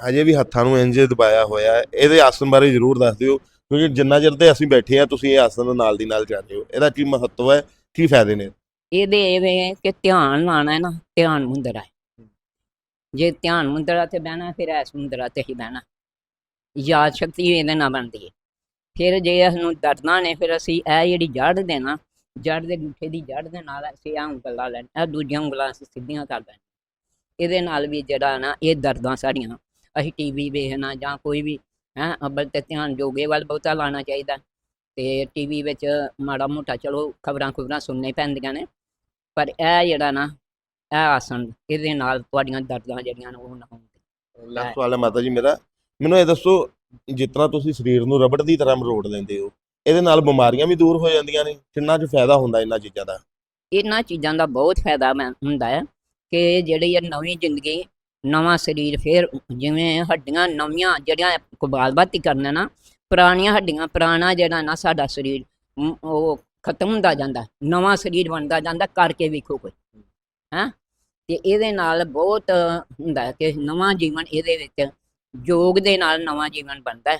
ਹਜੇ ਵੀ ਹੱਥਾਂ ਨੂੰ ਇੰਜ ਦਬਾਇਆ ਹੋਇਆ ਹੈ। ਇਹਦੇ ਆਸਨ ਬਾਰੇ ਜ਼ਰੂਰ ਦੱਸ ਦਿਓ ਕਿਉਂਕਿ ਜਿੰਨਾ ਚਿਰ ਤੇ ਅਸੀਂ ਬੈਠੇ ਆ ਤੁਸੀਂ ਇਹ ਆਸਨ ਨਾਲ ਦੀ ਨਾਲ ਰਹੇ ਹੋ। ਇਹਦਾ ਕੀ ਮਹੱਤਵ ਹੈ? ਕੀ ਫਾਇਦੇ ਨੇ? ਇਹਦੇ ਇਹ ਹੈ ਕਿ ਧਿਆਨ ਲਾਣਾ ਹੈ ਨਾ ਧਿਆਨ ਮੁੰਦਰਾ ਜੇ ਧਿਆਨ ਮੁੰਦਰਾ ਤੇ ਬਹਿਣਾ ਫਿਰ ਐਸ ਮੁੰਦਰਾ ਤੇ ਹੀ ਬਹਿਣਾ। ਯਾਦ ਸ਼ਕਤੀ ਇਹਦੇ ਨਾਲ ਬਣਦੀ ਹੈ। ਫਿਰ ਜੇ ਸਾਨੂੰ ਦਰਦਾਂ ਨੇ ਫਿਰ ਅਸੀਂ ਇਹ ਜਿਹੜੀ ਜੜ ਦੇ ਨਾ ਜੜ ਦੇ ਗੁੱਠੇ ਦੀ ਜੜ ਦੇ ਨਾਲ ਅਸੀਂ ਆਹ ਉਂਗਲਾਂ ਲੈਣ ਇਹ ਦੂਜੀਆਂ ਉਂਗਲਾਂ ਅਸੀਂ ਸਿੱਧੀਆਂ ਕਰ ਲੈਣ। ਇਹਦੇ ਨਾਲ ਵੀ ਜਿਹੜਾ ਨਾ ਇਹ ਦਰਦਾਂ ਸਾਡੀਆਂ ਅਸੀਂ ਟੀਵੀ ਵੇਖਣਾ ਜਾਂ ਕੋਈ ਵੀ ਹੈ ਅੱਬਲ ਤੇ ਧਿਆਨ ਜੋਗੇ ਵੱਲ ਬਹੁਤਾ ਲਾਣਾ ਚਾਹੀਦਾ। ਤੇ ਟੀਵੀ ਵਿੱਚ ਮਾੜਾ ਮੋਟਾ ਚਲੋ ਖਬਰਾਂ ਖੁਬਰਾਂ ਸੁਣਨੇ ਪੈਂਦੀਆਂ ਨੇ ਪਰ ਇਹ ਜਿਹੜਾ ਨਾ ਇਹ ਆਸਣ ਇਹਦੇ ਨਾਲ ਤੁਹਾਡੀਆਂ ਦਰਦਾਂ ਜਿਹੜੀਆਂ ਨੇ ਉਹ ਨਾ ਹੋਣ। ਲਾਸਟ ਸਵਾਲ ਹੈ ਮਾਤਾ ਜੀ ਮੇਰਾ। ਮੈਨੂੰ ਇਹ ਦੱਸੋ ਤਰ੍ਹਾਂ ਤੁਸੀਂ ਸਰੀਰ ਨੂੰ ਰਬੜ ਦੀ ਤਰ੍ਹਾਂ ਮਰੋੜ ਲੈਂਦੇ ਹੋ ਇਹਦੇ ਨਾਲ ਬਿਮਾਰੀਆਂ ਵੀ ਦੂਰ ਹੋ ਜਾਂਦੀਆਂ ਨੇ ਕਿੰਨਾ ਕੁ ਫਾਇਦਾ ਹੁੰਦਾ ਇਹਨਾਂ ਚੀਜ਼ਾਂ ਦਾ? ਇਹਨਾਂ ਚੀਜ਼ਾਂ ਦਾ ਬਹੁਤ ਫਾਇਦਾ ਮੈਂ ਹੁੰਦਾ ਹੈ ਕਿ ਜਿਹੜੀ ਇਹ ਨਵੀਂ ਜ਼ਿੰਦਗੀ ਨਵਾਂ ਸਰੀਰ ਫੇਰ ਜਿਵੇਂ ਹੱਡੀਆਂ ਨਵੀਆਂ ਜਿਹੜੀਆਂ ਕਬਾਲਬਾਤੀ ਕਰਨਾ ਨਾ, ਪੁਰਾਣੀਆਂ ਹੱਡੀਆਂ, ਪੁਰਾਣਾ ਜਿਹੜਾ ਨਾ ਸਾਡਾ ਸਰੀਰ ਉਹ ਖਤਮ ਹੁੰਦਾ ਜਾਂਦਾ, ਨਵਾਂ ਸਰੀਰ ਬਣਦਾ ਜਾਂਦਾ ਕਰਕੇ ਵੇਖੋ ਕੋਈ, ਹੈਂ? ਤੇ ਇਹਦੇ ਨਾਲ ਬਹੁਤ ਹੁੰਦਾ ਕਿ ਨਵਾਂ ਜੀਵਨ ਇਹਦੇ ਵਿੱਚ ਯੋਗ ਦੇ ਨਾਲ ਨਵਾਂ ਜੀਵਨ ਬਣਦਾ